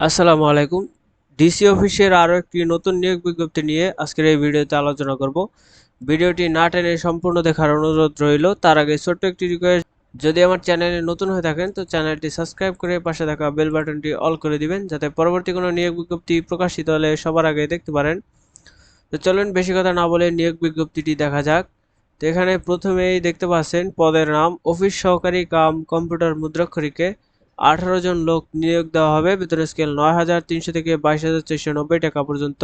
আসসালামু আলাইকুম। ডিসি অফিসের আরও একটি নতুন নিয়োগ বিজ্ঞপ্তি নিয়ে আজকের এই ভিডিওতে আলোচনা করব। ভিডিওটি না টেনে সম্পূর্ণ দেখার অনুরোধ রইল। তার আগে ছোট্ট একটি রিকোয়েস্ট যদি আমার চ্যানেলে নতুন হয়ে থাকেন, তো চ্যানেলটি সাবস্ক্রাইব করে পাশে থাকা বেল বাটনটি অল করে দিবেন, যাতে পরবর্তী কোনো নিয়োগ বিজ্ঞপ্তি প্রকাশিত হলে সবার আগে দেখতে পারেন। তো চলুন, বেশি কথা না বলে নিয়োগ বিজ্ঞপ্তিটি দেখা যাক। তো এখানে প্রথমেই দেখতে পাচ্ছেন, পদের নাম, অফিস সহকারী কাম, কম্পিউটার মুদ্রাক্ষরিকে। আঠারো জন লোক নিয়োগ দেওয়া হবে। বেতন স্কেল নয় হাজার তিনশো থেকে বাইশ হাজার চারশো নব্বই টাকা পর্যন্ত।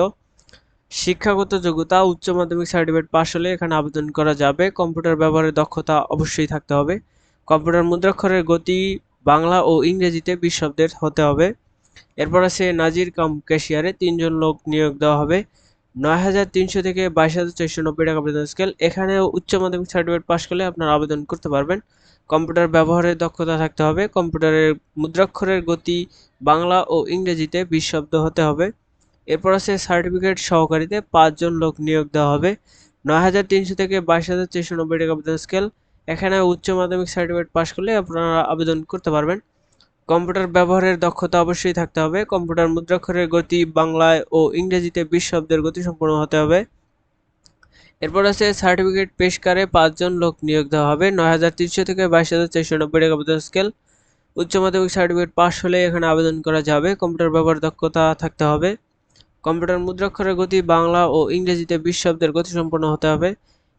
শিক্ষাগত যোগ্যতা, উচ্চ মাধ্যমিক সার্টিফিকেট পাশ হলে এখানে আবেদন করা যাবে। কম্পিউটার ব্যবহারের দক্ষতা অবশ্যই থাকতে হবে। কম্পিউটার মুদ্রাক্ষরের গতি বাংলা ও ইংরেজিতে বিশ শব্দের হতে হবে। এরপর আছে নাজির কাম ক্যাশিয়ারে তিনজন লোক নিয়োগ দেওয়া হবে। নয় হাজার তিনশো থেকে বাইশ হাজার চারশো নব্বই টাকা বেতন স্কেল এখানেও উচ্চ মাধ্যমিক সার্টিফিকেট পাশ করলে আপনারা আবেদন করতে পারবেন। কম্পিউটার ব্যবহারের দক্ষতা থাকতে হবে। কম্পিউটারের মুদ্রাক্ষরের গতি বাংলা ও ইংরেজিতে বিশ শব্দ হতে হবে। এরপর আছে সার্টিফিকেট সহকারীতে পাঁচজন লোক নিয়োগ দেওয়া হবে। নয় হাজার তিনশো থেকে বাইশ হাজার চারশো নব্বই টাকা বেতন স্কেল এখানে উচ্চ মাধ্যমিক সার্টিফিকেট পাশ করলে আপনারা আবেদন করতে পারবেন। কম্পিউটার ব্যবহারের দক্ষতা অবশ্যই থাকতে হবে। কম্পিউটার মুদ্রাক্ষরের গতি বাংলায় ও ইংরেজিতে বিশ শব্দের গতি সম্পূর্ণ হতে হবে। এরপর আছে সার্টিফিকেট পেশকারে পাঁচজন লোক নিয়োগ দেওয়া হবে। নয় হাজার তিনশো থেকে বাইশ হাজার চারশো নব্বই টাকা বেতন স্কেল উচ্চ মাধ্যমিক সার্টিফিকেট পাস হলে এখানে আবেদন করা যাবে। কম্পিউটার ব্যবহার দক্ষতা থাকতে হবে। কম্পিউটার মুদ্রাক্ষরের গতি বাংলা ও ইংরেজিতে বিশ শব্দের গতি সম্পন্ন হতে হবে।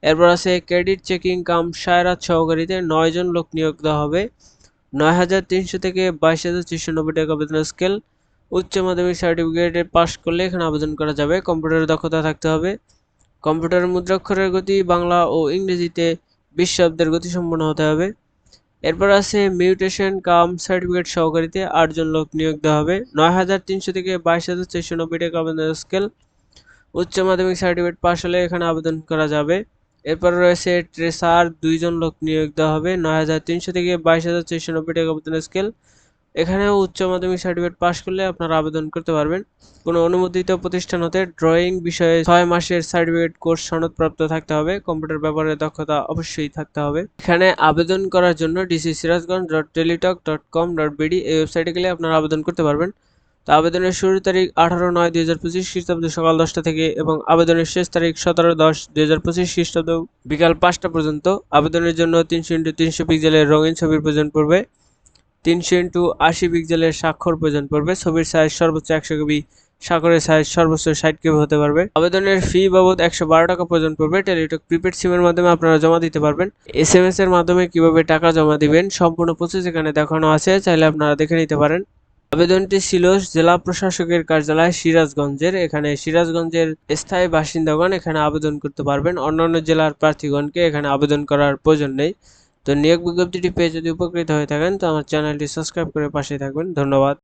এরপর আছে ক্রেডিট চেকিং কাম সায়রাত সহকারীতে নয় জন লোক নিয়োগ দেওয়া হবে। নয় হাজার তিনশো থেকে বাইশ হাজার চারশো নব্বই টাকা বেতন স্কেল। উচ্চ মাধ্যমিক সার্টিফিকেটে পাস করলে এখানে আবেদন করা যাবে। কম্পিউটারের দক্ষতা থাকতে হবে। কম্পিউটার মুদ্রাক্ষরের গতি বাংলা ও ইংরেজিতে বিশ শব্দের গতি সম্পন্ন হতে হবে। এরপর আছে মিউটেশন কাম সার্টিফিকেট সহকারীতে আটজন লোক নিয়োগ দেওয়া হবে। নয় হাজার তিনশো থেকে বাইশ হাজার চারশো নব্বই টাকা আবেদন স্কেল। উচ্চ মাধ্যমিক সার্টিফিকেট পাশ হলে এখানে আবেদন করা যাবে। এরপর রয়েছে ট্রেসার দুইজন লোক নিয়োগ দেওয়া হবে, নয় হাজার তিনশো থেকে বাইশ হাজার চারশো নব্বই টাকা বেতন স্কেল এখানেও উচ্চ মাধ্যমিক সার্টিফিকেট পাশ করলে আপনারা আবেদন করতে পারবেন। কোনো অনুমোদিত প্রতিষ্ঠান হতে ড্রয়িং বিষয়ে ছয় মাসের সার্টিফিকেট কোর্স সনদপ্রাপ্ত থাকতে হবে কম্পিউটার ব্যবহারের দক্ষতা অবশ্যই থাকতে হবে। এখানে আবেদন করার জন্য DC Sirajganj dot Teletalk dot com dot BD এই ওয়েবসাইটে গেলে আপনারা আবেদন করতে পারবেন। তো আবেদনের শুরুর তারিখ আঠারো নয় দুই হাজার পঁচিশ খ্রিস্টাব্দ সকাল দশটা থেকে এবং আবেদনের শেষ তারিখ সতেরো দশ দুই হাজার পঁচিশ খ্রিস্টাব্দ বিকাল পাঁচটা পর্যন্ত। আবেদনের জন্য তিনশো ইন্টু তিনশো পিক্সেলের রঙিন ছবির প্রয়োজন পড়বে। তিনশো ইন্টু আশি পিক্সেলের স্বাক্ষর প্রয়োজন পড়বে। ছবির সাইজ সর্বোচ্চ একশো কেবি, স্বাক্ষরের সাইজ সর্বোচ্চ ষাট কেবি হতে পারবে। আবেদনের ফি বাবদ একশো বারো টাকা প্রয়োজন পড়বে। টেলিটক প্রিপেড সিমের মাধ্যমে আপনারা জমা দিতে পারবেন। এস এম এস এর মাধ্যমে কীভাবে টাকা জমা দিবেন, সম্পূর্ণ প্রসেস এখানে দেখানো আছে। চাইলে আপনারা দেখে নিতে পারেন। আবেদনটি ছিল জেলা প্রশাসকের কার্যালয় সিরাজগঞ্জের। এখানে সিরাজগঞ্জের স্থায়ী বাসিন্দাগণ এখানে আবেদন করতে পারবেন। অন্যান্য জেলার প্রার্থীগণকে এখানে আবেদন করার প্রয়োজন নেই। তো নিয়োগ বিজ্ঞপ্তিটি পেয়ে যদি উপকৃত হয়ে থাকেন, তো আমার চ্যানেলটি সাবস্ক্রাইব করে পাশে থাকবেন। ধন্যবাদ।